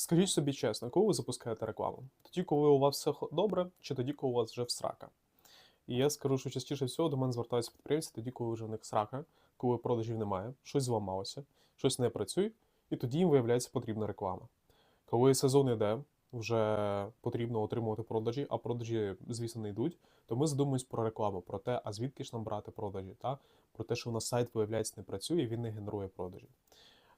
Скажіть собі чесно, коли ви запускаєте рекламу? Тоді, коли у вас все добре, чи тоді, коли у вас вже всрака? І я скажу, що частіше всього до мене звертаються підприємці тоді, коли вже в них срака, коли продажів немає, щось зламалося, щось не працює, і тоді їм виявляється потрібна реклама. Коли сезон йде, вже потрібно отримувати продажі, а продажі, звісно, не йдуть, то ми задумуємось про рекламу, про те, а звідки ж нам брати продажі, та? про те, що у нас сайт, виявляється, не працює, він не генерує продажі.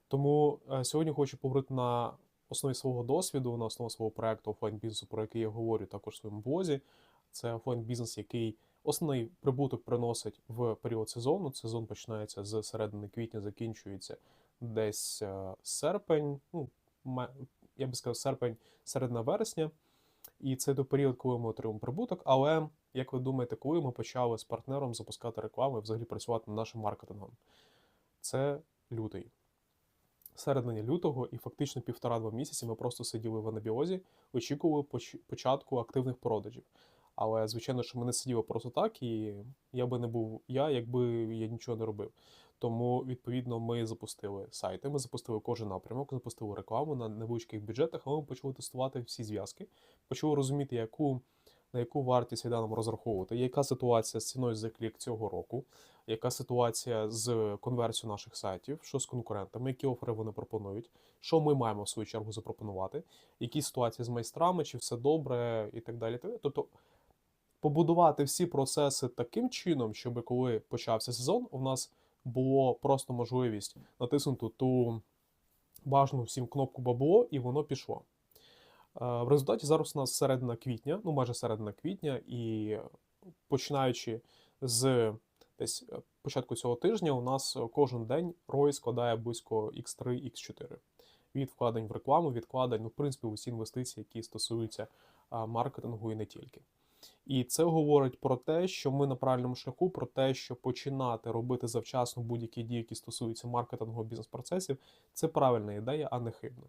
Тому е, сьогодні хочу поговорити на основі свого досвіду, на основі свого проекту офлайн бізнесу, про який я говорю також в своєму блозі. Це офлайн бізнес, який основний прибуток приносить в період сезону. Сезон починається з середини квітня, закінчується десь е, серпень, ну, я би сказав, серпень, середина вересня. І це той період, коли ми отримуємо прибуток. Але як ви думаєте, коли ми почали з партнером запускати рекламу і взагалі працювати над нашим маркетингом? Це лютий. Середині лютого і фактично півтора-два місяці ми просто сиділи в анабіозі, очікували поч- початку активних продажів. Але звичайно, що ми не сиділи просто так, і я би не був я, якби я нічого не робив. Тому відповідно ми запустили сайти, ми запустили кожен напрямок, запустили рекламу на невеличких бюджетах, але ми почали тестувати всі зв'язки, почали розуміти, яку на яку вартість йде розраховувати, яка ситуація з ціною за клік цього року, яка ситуація з конверсією наших сайтів, що з конкурентами, які офери вони пропонують, що ми маємо в свою чергу запропонувати, які ситуації з майстрами, чи все добре, і так далі. Тобто побудувати всі процеси таким чином, щоб коли почався сезон, у нас було просто можливість натиснути ту бажану всім кнопку бабло, і воно пішло. В результаті зараз у нас середина квітня, ну майже середина квітня, і починаючи з десь е, початку цього тижня, у нас кожен день ROI складає близько X3, X4 від вкладень в рекламу, від вкладень, ну, в принципі, усі інвестиції, які стосуються маркетингу і не тільки. І це говорить про те, що ми на правильному шляху, про те, що починати робити завчасно будь-які дії, які стосуються маркетингу бізнес-процесів, це правильна ідея, а не хибна.